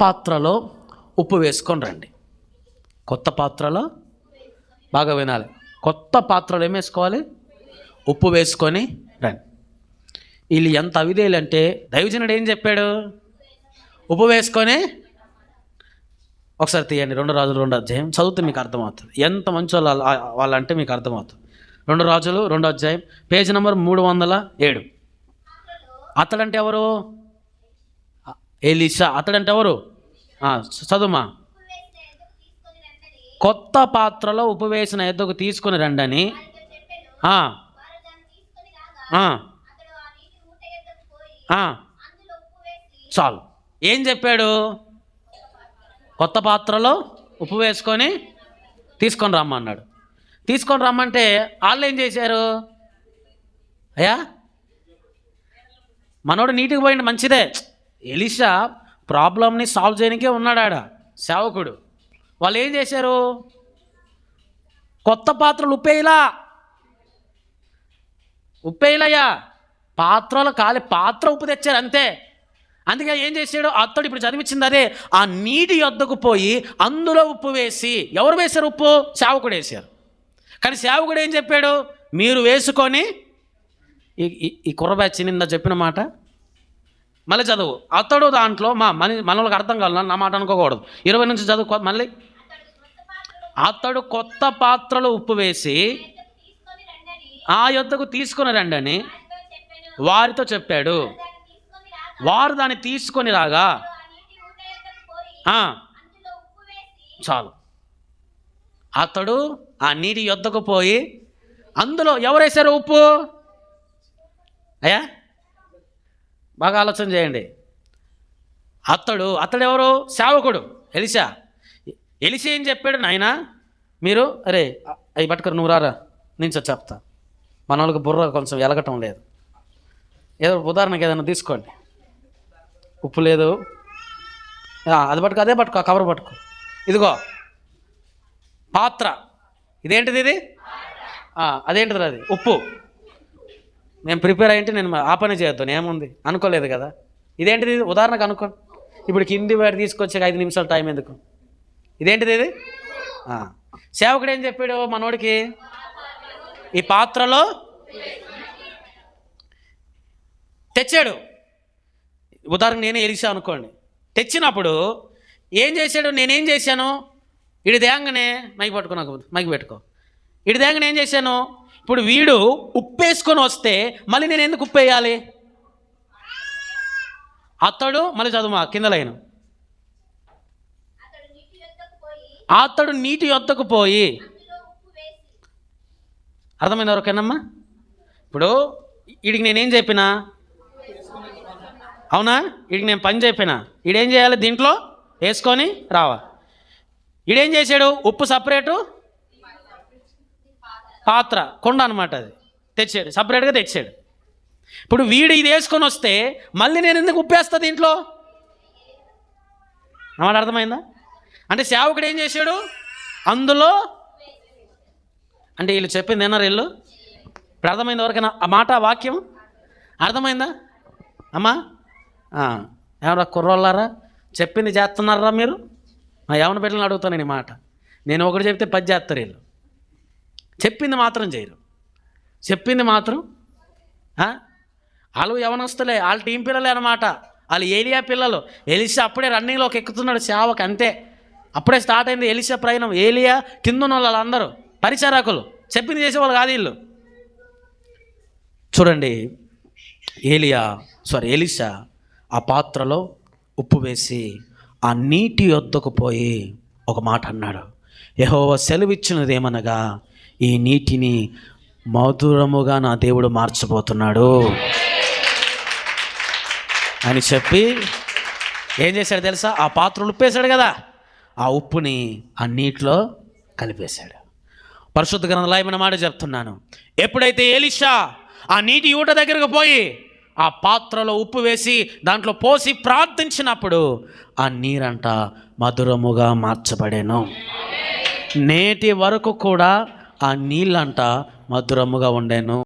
పాత్రలో ఉప్పు వేసుకొని రండి. కొత్త పాత్రలో బాగా వినాలి. కొత్త పాత్రలో ఏం వేసుకోవాలి? ఉప్పు వేసుకొని రండి. వీళ్ళు ఎంత అవిదేలంటే దైవజనుడు ఏం చెప్పాడు? ఉప్పు వేసుకొని ఒకసారి తీయండి. రెండు రాజులు రెండు అధ్యాయం. చదివితే మీకు అర్థమవుతుంది. ఎంత మంచి వాళ్ళు వాళ్ళంటే మీకు అర్థమవుతుంది. రెండు రాజులు రెండు అధ్యాయం. పేజ్ నెంబర్ మూడు వందల ఏడు. అతడంటే ఎవరు? ఎలిషా అతడంటే ఎవరు చదువుమా. కొత్త పాత్రలో ఉప్పు వేసిన ఎద్దుకు తీసుకుని రండని. చాలు. ఏం చెప్పాడు? కొత్త పాత్రలో ఉప్పు వేసుకొని తీసుకొని రమ్మన్నాడు. తీసుకొని రమ్మంటే వాళ్ళు ఏం చేశారు? అయ్యా మనోడు నీటికి పోయింది మంచిదే. ఎలిషా ప్రాబ్లమ్ని సాల్వ్ చేయడానికే ఉన్నాడాడ సేవకుడు. వాళ్ళు ఏం చేశారు? కొత్త పాత్రలు ఉప్పేయలా. ఉప్పేయలయ్యా. పాత్రలు కాలి పాత్ర ఉప్పు తెచ్చారు అంతే. అందుకే ఏం చేశాడు? అత్తడు ఇప్పుడు చదివించింది అదే. ఆ నీటి యొద్దకు పోయి అందులో ఉప్పు వేసి ఎవరు వేశారు ఉప్పు? సేవకుడు వేశారు. కానీ సేవకుడు ఏం చెప్పాడు? మీరు వేసుకొని ఈ ఈ- నిన్న చెప్పిన మాట మళ్ళీ చదువు. అతడు దాంట్లో మా మన మనలకు అర్థం కావాలి నా మాట అనుకోకూడదు. ఇరవై నుంచి చదువు మళ్ళీ. అతడు కొత్త పాత్రలో ఉప్పు వేసి ఆ యొద్దకు తీసుకొని రండి అని వారితో చెప్పాడు. వారు దాన్ని తీసుకొని రాగా చాలు. అతడు ఆ నీటి యొద్దకు పోయి అందులో ఎవరేశారు ఉప్పు? అయ్యా? బాగా ఆలోచన చేయండి. అతడు అతడు ఎవరు సేవకుడు ఎలిసా ఎలిసి ఏం చెప్పాడు నాయనా? మీరు అరే అవి పట్టుకుని నువ్వు రారా నేను చెప్తా మన వాళ్ళకి బుర్ర కొంచెం ఎలగటం లేదు. ఏదో ఉదాహరణకి ఏదైనా తీసుకోండి. ఉప్పు లేదు. అది పట్టుకో అదే పట్టుకో కవర్ పట్టుకో. ఇదిగో పాత్ర. ఇదేంటిది ఇది? అదేంటిది అది? ఉప్పు. నేను ప్రిపేర్ అయ్యింటే నేను ఆ పని చేయొద్దు ఏముంది? అనుకోలేదు కదా. ఇదేంటిది ఉదాహరణకు అనుకో. ఇప్పుడు కింది వాడు తీసుకొచ్చాక ఐదు నిమిషాలు టైం ఎందుకు? ఇదేంటిది ఇది? సేవకుడు ఏం చెప్పాడు మనోడికి? ఈ పాత్రలో తెచ్చాడు. ఉదాహరణ నేనే ఎలిసా అనుకోండి. తెచ్చినప్పుడు ఏం చేశాడు? నేనేం చేశాను? ఇడి దేంగనే మైకి పట్టుకో నాకు మైకి పెట్టుకో. ఇడి దేంగనే ఏం చేశాను? ఇప్పుడు వీడు ఉప్పేసుకొని వస్తే మళ్ళీ నేను ఎందుకు ఉప్పేయాలి? అతడు మళ్ళీ చదువు మా కింద లైన్. అతడు నీటి యొద్దకు పోయి అర్థమైంది ఎవరికైనామ్మా ఇప్పుడు వీడికి నేనేం చెప్పినా? అవునా? వీడికి నేను పని చెప్పినా? ఈడేం చేయాలి దీంట్లో? వేసుకొని రావా. ఈడేం చేశాడు? ఉప్పు సపరేటు? పాత్ర కొండ అనమాట అది. తెచ్చాడు సపరేట్గా తెచ్చాడు. ఇప్పుడు వీడు ఇది వేసుకొని వస్తే మళ్ళీ నేను ఎందుకు ఉప్పేస్తా దీంట్లో? అన్నమాట మాట అర్థమైందా? అంటే సేవకుడు ఏం చేశాడు? అందులో అంటే వీళ్ళు చెప్పింది ఏనారు వీళ్ళు. ఇప్పుడు అర్థమైంది ఎవరికైనా ఆ మాట వాక్యం? అర్థమైందా? అమ్మా ఏమరా కుర్రోళ్ళారా? చెప్పింది చేస్తున్నారా మీరు? మా యవన బిడ్డలను అడుగుతాను నేను మాట. నేను ఒకటి చెప్తే పది చేస్తారు వీళ్ళు. చెప్పింది మాత్రం చేయరు. చెప్పింది మాత్రం వాళ్ళు యవనస్తులే వాళ్ళ టీం పిల్లలే అనమాట వాళ్ళు ఏలియా పిల్లలు. ఎలిసా అప్పుడే రన్నింగ్లోకి ఎక్కుతున్నాడు సేవకు అంతే. అప్పుడే స్టార్ట్ అయింది ఎలిసా ప్రయాణం. ఏలియా కింద ఉన్న వాళ్ళందరూ పరిచారకులు చెప్పింది చేసేవాళ్ళు కాదు వీళ్ళు. చూడండి ఏలియా సారీ ఎలిసా ఆ పాత్రలో ఉప్పు వేసి ఆ నీటి యొద్దకు పోయి ఒక మాట అన్నాడు. యెహోవా సెలవిచ్చినది ఏమనగా ఈ నీటిని మధురముగా నా దేవుడు మార్చబోతున్నాడు అని చెప్పి ఏం చేశాడు తెలుసా? ఆ పాత్రలు ఉప్పేశాడు కదా. ఆ ఉప్పుని ఆ నీటిలో కలిపేశాడు. పరిశుద్ధ గ్రంథాలయమైన మాట చెప్తున్నాను. ఎప్పుడైతే ఏలిషా ఆ నీటి ఊట దగ్గరకు పోయి ఆ పాత్రలో ఉప్పు వేసి దాంట్లో పోసి ప్రార్థించినప్పుడు ఆ నీరంట మధురముగా మార్చబడేను. నేటి వరకు కూడా ఆ నీళ్ళంట మధురముగా ఉండేను.